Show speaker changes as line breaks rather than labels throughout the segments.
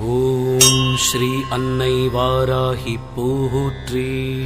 ஓம் ஸ்ரீ அன்னை வாராகி போற்றி.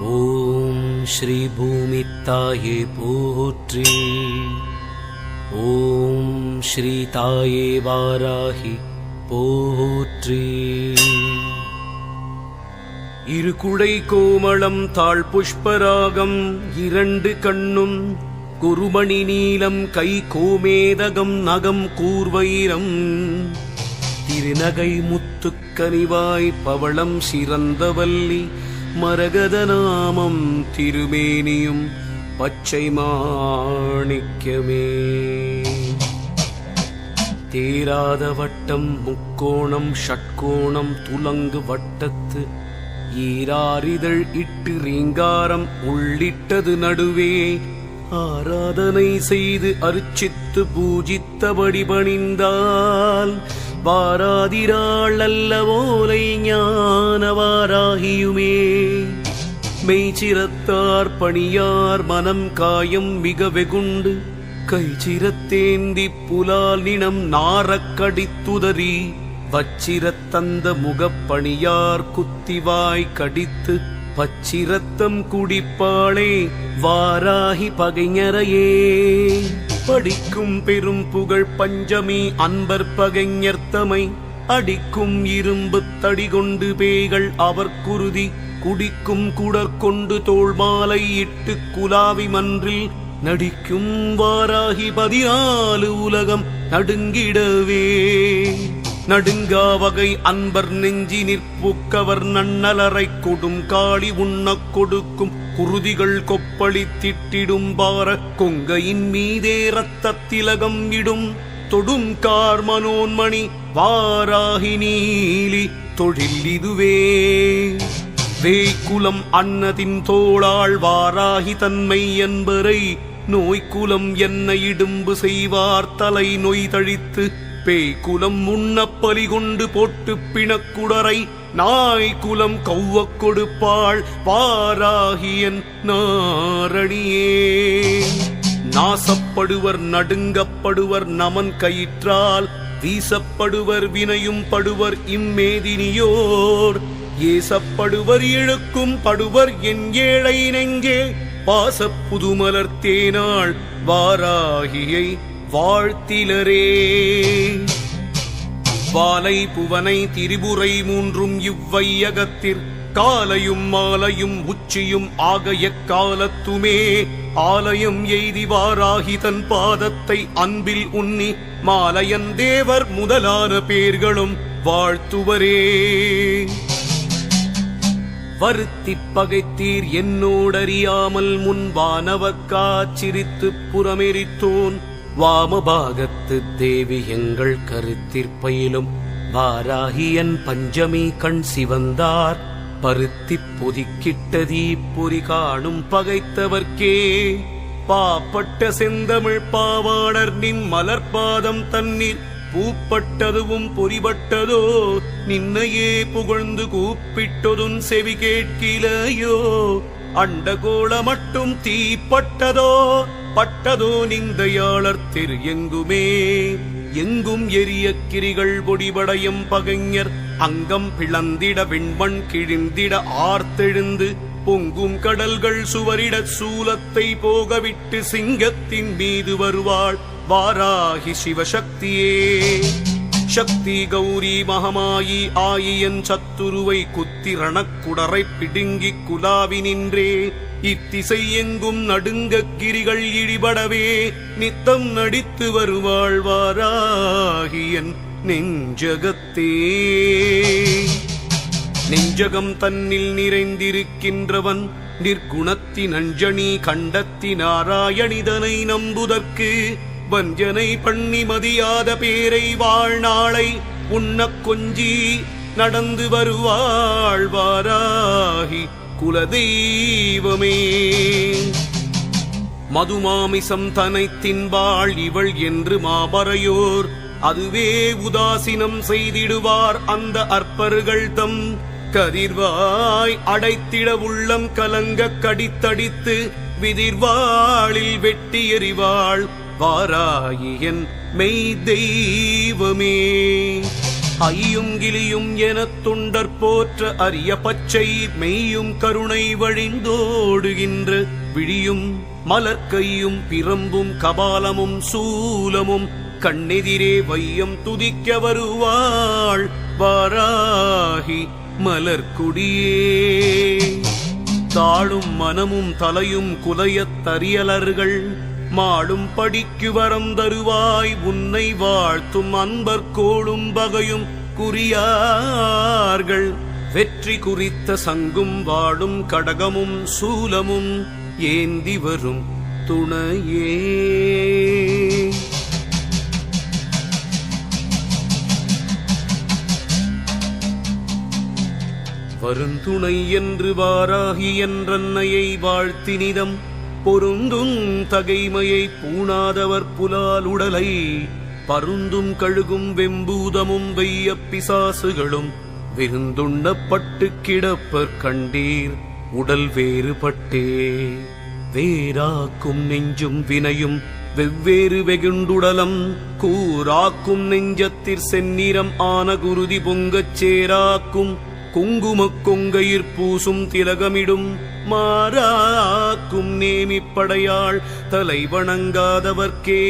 ஓம் ஸ்ரீ பூமி தாயே போற்றி. ஓம் ஸ்ரீ தாயே வாராகி போற்றி. இரு குடை கோமளம் தாழ் புஷ்பராகம் இரண்டு கண்ணும் குருமணி நீலம் கை கோமேதகம் நகம் கூர்வைரம். திருநகை முத்துக்கனிவாய் பவளம் சிறந்தவல்லி மரகத நாமம் திருமேனியும் பச்சை மாணிக்கமே. தேராத வட்டம் முக்கோணம் ஷட்கோணம் துலங்கு வட்டத்து ஈராறிதழ் இட்டு ரீங்காரம் உள்ளிட்டது நடுவே. ஆராதனை செய்து அர்ச்சித்து பூஜித்தபடி பணிந்தால் வாராதிராள் அல்லவோலை ஞானவாராகியுமே. மெய்ச்சிரத்தார் பணியார் மனம் காயம் மிக வெகுண்டு. கைச்சிரத்தேந்தி புலால் நினம் நாரக் கடித்துதறி வச்சிரத்தந்த முகப்பணியார் குத்திவாய் கடித்து. பச்சிரத்தம் குடிப்பாளே வாராகி பகைஞரையே. படிக்கும் பெரும் புகழ் பஞ்சமி அன்பர் பகைஞர்த்தமை. அடிக்கும் இரும்பு தடி கொண்டு பேய்கள் அவர் குருதி. குடிக்கும் குடற்கொண்டு தோல் மாலை இட்டு குலாவி மன்றில். நடிக்கும் வாராகி பதினாலு உலகம் நடுங்கிடவே. நடுங்கா வகை அன்பர் நெஞ்சி நிற்புக்கவர் நன்னலரை கொடும் காளி உண்ணக் கொடுக்கும் குருதிகள் கொப்பளி திட்டிடும் பார கொங்கையின் மீதே ரத்த திலகம் இடும். தொடும் கார் மனோன்மணி வாராகி நீலி தொழில் இதுவே. வேய்குலம் அன்னதின் தோளாள் வாராகி தன்மை என்பரை நோய்க்குலம் என்ன இடும்பு செய்வார் தலை நொய் தழித்து பேய் குலம் முன்னப்பலி கொண்டு போட்டு பிணக்குடரை நாய்க்குலம் கௌவக் கொடுப்பாள் பாராகியன் நாரணியே. நாசப்படுவர் நடுங்கப்படுவர் நமன் கயிற்றால் வீசப்படுவர் வினையும் படுவர் இம்மேதினியோர். ஏசப்படுவர் இழுக்கும் படுவர் என் ஏழை நெங்கே பாசப் புதுமலர் தேனாள் வாராகியை வாழ்த்திலரே. வாலை புவனை திரிபுரை மூன்றும் இவ்வையகத்திற் காலையும் மாலையும் உச்சியும் ஆக எக்காலத்துமே ஆலயம் எய்தி வாராகி தன் பாதத்தை அன்பில் உன்னி மாலையன் தேவர் முதலான பேர்களும் வாழ்த்துவரே. வருத்தி பகைத்தீர் என்னோடறியாமல் முன்பானவக்கா சிரித்து புறமெரித்தோன். வாமபாகத்து தேவி எங்கள் கருத்திற்பயிலும். வாராகியன் பஞ்சமி கண் சிவந்தார். பருத்தி பொதிக்கிட்ட பொறி காணும் பகைத்தவர்க்கே. பாப்பட்ட செந்தமிழ் பாவாடர் நின் மலர்பாதம் தண்ணீர். பூப்பட்டதுவும் பொறிபட்டதோ நின்னையே புகழ்ந்து கூப்பிட்டதும் செவி கேட்கிலையோ. அண்டகோள மட்டும் தீப்பட்டதோ பட்டதோ நிந்தையாளர் திரு எங்குமே. எங்கும் எரிய கிரிகள் பொடிபடையும் பகைஞர். அங்கம் பிளந்திட விண்மண் கிழிந்திட ஆர்த்தெழுந்து. பொங்கும் கடல்கள் சுவரிட சூலத்தை போகவிட்டு சிங்கத்தின் மீது வருவாள். வாராகி சிவசக்தியே. சக்தி கௌரி மகமாயி ஆயியன் சத்துருவை குத்தி ரணக்குடரை பிடுங்கி குலாவி நின்றே. இத்திசை எங்கும் நடுங்க கிரிகள் இடிபடவே நித்தம் நடித்து வருவாழ்வாராகியன் நெஞ்சகத்தே. நெஞ்சகம் தன்னில் நிறைந்திருக்கின்றவன் நிற்குணத்தி நஞ்சணி கண்டத்தி நாராயணிதனை நம்புதற்கு வஞ்சனை பண்ணி மதியாத பேரை வாழ்நாளை உண்ணக் கொஞ்சி நடந்து வருவாழ்வாராகி குலதெய்வமே மதுமாமிசம் தனை தின்பாள் இவள் என்று மாபறையோர். அதுவே உதாசீனம் செய்திடுவார் அந்த அற்பர்கள் தம். கதிர்வாய் அடைத்திட உள்ளம் கலங்க கடித்தடித்து விதிர்வாளில் வெட்டி எறிவாள். வாராயி என் மெய் தெய்வமே. ஐயும் கிளியும் எனத் தொண்டர் போற்ற அரிய பச்சை மெய்யும் கருணை வழிந்தோடுகின்ற விழியும் மலர்க்கையும் பிரம்பும் கபாலமும் சூலமும் கண்ணெதிரே வையம் துதிக்க வருவாள் வாராகி மலர்குடியே தாழும் மனமும் தலையும் குலையத் தரியலர்கள் மாடும் படிக்கு வரம் தருவாய். உன்னை வாழ்த்தும் அன்பர் கோளும் பகையும் குறியார்கள். வெற்றி குறித்த சங்கும் வாடும் கடகமும் சூலமும் ஏந்தி வரும் துணையே. வருந்துணை என்று வாராகி என்றன்னையை வாழ்த்தினிதம். பொருந்தும் தகைமையை பூணாதவர் புலால் உடலை பருந்தும் கழுகும் வெம்பூதமும் வெய்ய பிசாசுகளும் விருந்துண்ணப்பட்டு கிடப்பர் கண்டீர் உடல் வேறுபட்டே. வேறாக்கும் நெஞ்சும் வினையும் வெவ்வேறு வெகுண்டுடலம் கூறாக்கும் நெஞ்சத்திற் செந்நிறம் ஆன குருதி பொங்கச் சேராக்கும் குங்குமக் கொங்கையிற் பூசும் திலகமிடும் மாறாக்கும் நேமிப்படையாள் தலை வணங்காதவர்க்கே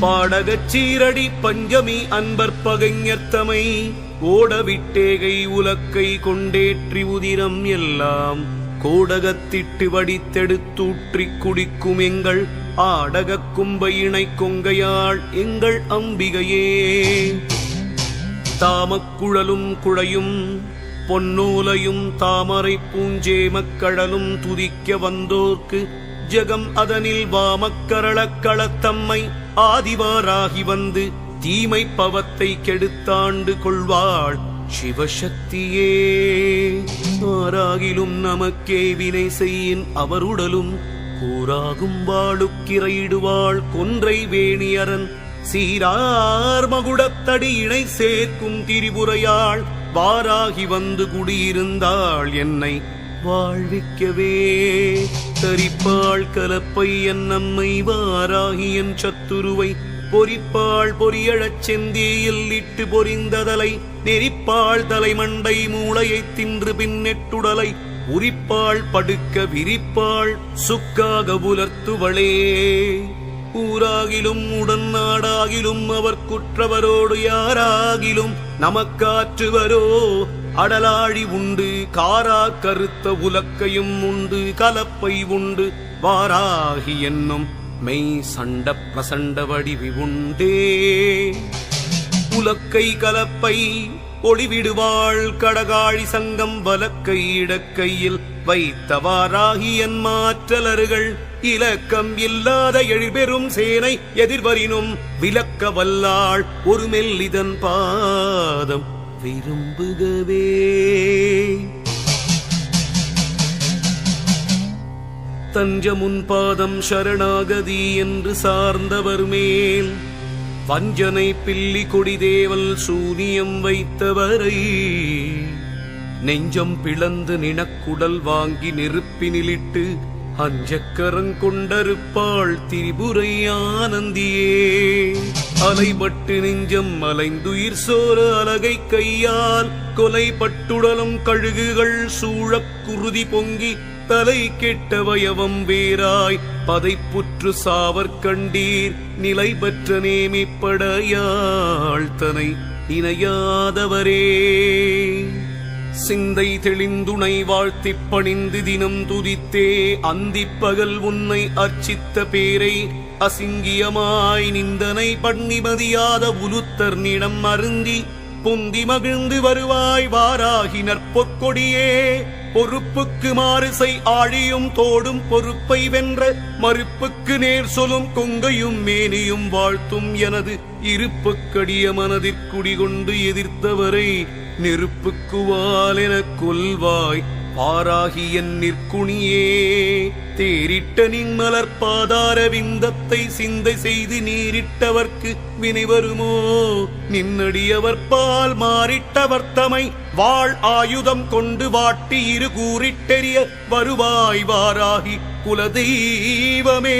பாடகச் சீரடி பஞ்சமி அன்பர் பகைஞர்த்தமை ஓடவிட்டேகை உலக்கை கொண்டேற்றி உதிரம் எல்லாம் கோடகத்திட்டு வடித்தெடுத்தூற்றி குடிக்கும் எங்கள் ஆடகக் கும்பையினை கொங்கையாள் எங்கள் அம்பிகையே. தாமக்குழலும் குழையும் பொன்னூலையும் தாமரை பூஞ்சேமக்கழலும் துதிக்க வந்தோர்க்கு ஜெகம் அதனில் வாமக்கரளக் களத்தம்மை ஆதிவாராகி வந்து தீமை பவத்தை கெடுத்தாண்டு கொள்வாள் சிவசக்தியே. ஆராகிலும் நமக்கே வினை செய்யின் அவருடலும் கூறாகும் வாழுக்கிரையிடுவாள் கொன்றை வேணியரன். சீரார் மகுடத்தடி இணை சேர்க்கும் திரிபுரையாள் வாராகி வந்து குடியிருந்தாள் என்னை. வாழ்விக்கவே தரிப்பாள் கலப்பை என் நம்மை வாராகி என் சத்துருவை. பொறிப்பாள் பொறியழச் செந்தியில் இட்டு பொறிந்ததலை. நெறிப்பாள் தலைமண்டை மூளையைத் தின்று பின்னெட்டுடலை உரிப்பாள் படுக்க விரிப்பாள் சுக்காக உலர்த்துவளே. ஊராகிலும் உடன் நாடாகிலும் அவர் குற்றவரோடு யாராகிலும் நமக்காற்றுவரோ அடலாழி உண்டு காரா கருத்த உலக்கையும் உண்டு கலப்பை உண்டு வாராகி என்னும் மெய் சண்ட பிரசண்ட வடிவி உண்டே. உலக்கை கலப்பை ஒளிவிடுவாள் கடகாழி சங்கம் வலக்கை இடக்கையில் வைத்தவாராகி என் மாற்றலர்கள் இலக்கம் இல்லாத எழுபெரும் சேனை எதிர்வரினும் விலக்க வல்லாள் ஒரு மெல்லிதன் பாதம் விரும்புகவே. தஞ்சமுன் பாதம் சரணாகதி என்று சார்ந்தவர் மேல் வஞ்சனை பில்லி கொடிதேவல் சூனியம் வைத்தவரை நெஞ்சம் பிளந்து நினக்குடல் வாங்கி நெருப்பினிலிட்டு அஞ்சக்கரங் கொண்டருப்பாள் திரிபுரை ஆனந்தியே. அலைபட்டு நெஞ்சம் அலைந்துயிர் சோர அலகை கையால் கொலைப்பட்டுடலும் கழுகுகள் சூழக் குருதி பொங்கி தலை கெட்ட வயவம் வேராய் பதைப்புற்று சாவர் கண்டீர் நிலை பெற்ற நேமிப்படையாள் தனை இணையாதவரே. சிந்தை தெளிந்துணை வாழ்த்திப் பணிந்து தினம் துதித்தே அந்திப்பகல் உன்னை அர்ச்சித்த பேரை அசிங்கியமாய் நிந்தனை பண்ணிமதியாத உலுத்தர் நிடம் அருந்தி பொந்தி மகிழ்ந்து வருவாய் வாராகி நற்பொற்கொடியே. பொறுப்புக்கு மாறுசை ஆழியும் தோடும் பொறுப்பை வென்ற மறுப்புக்கு நேர் சொலும் கொங்கையும் மேனியும் வாழ்த்தும் எனது இருப்புக்கடிய மனதிற்குடிகொண்டு எதிர்த்தவரை நெருப்புக்குவாலென கொல்வாய் பாராகிய நிற்குணியே. தேரிட்ட நின் மலர்பாதார விந்தத்தை சிந்தை செய்து நீரிட்டவர்க்கு வினை வருமோ? நின்னடியவர் பால் மாறிட்டவர் தமை வாழ் ஆயுதம் கொண்டு வாட்டி இரு கூறிட்டெறிய வருவாய் வாராகி குலதெய்வமே.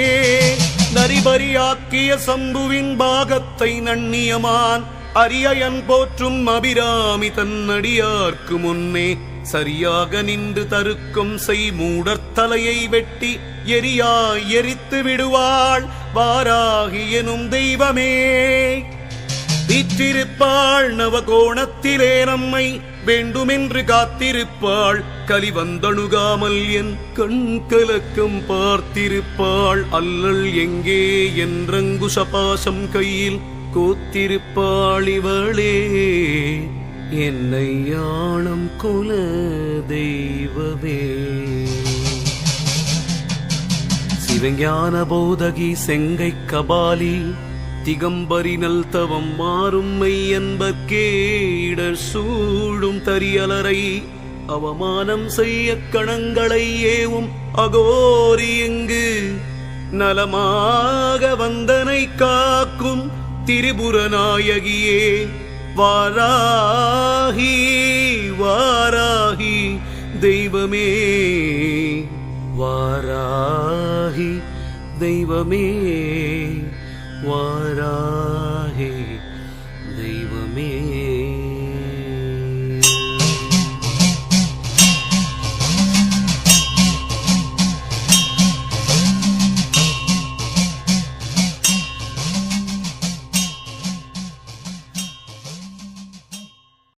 நரிபரியாக்கிய சம்புவின் பாகத்தை நன்னியமான் அரியன் போற்றும் அபிராமி தன்னடியார்க்கு முன்னே சரியாக நின்று தருக்கும் செய் மூடற்தலையை வெட்டி எரியாய் எரித்து விடுவாள் வாராகி எனும் தெய்வமே. வீற்றிருப்பாள் நவகோணத்திலே நம்மை வேண்டுமென்று காத்திருப்பாள். கலிவந்தணுகாமல் என் கண் கலக்கம் பார்த்திருப்பாள். அல்லல் எங்கே என்றங்குஷபாசம் கையில் கோத்திருப்பாளிவளே என்னை யானம் குல தெய்வமே. சிவஞான போதகி செங்கை கபாலி திகம்பரினல் தவம் மாறும் மெய்யன்பர்க்கே இடர் சூடும் தரியலரை அவமானம் செய்ய கணங்களை ஏவும் அகோரி எங்கு நலமாக வந்தனை காக்கும் திரிபுரநாயகியே வாராகி வாராகி தெய்வமே வாராகி தெய்வமே வாராகி தெய்வமே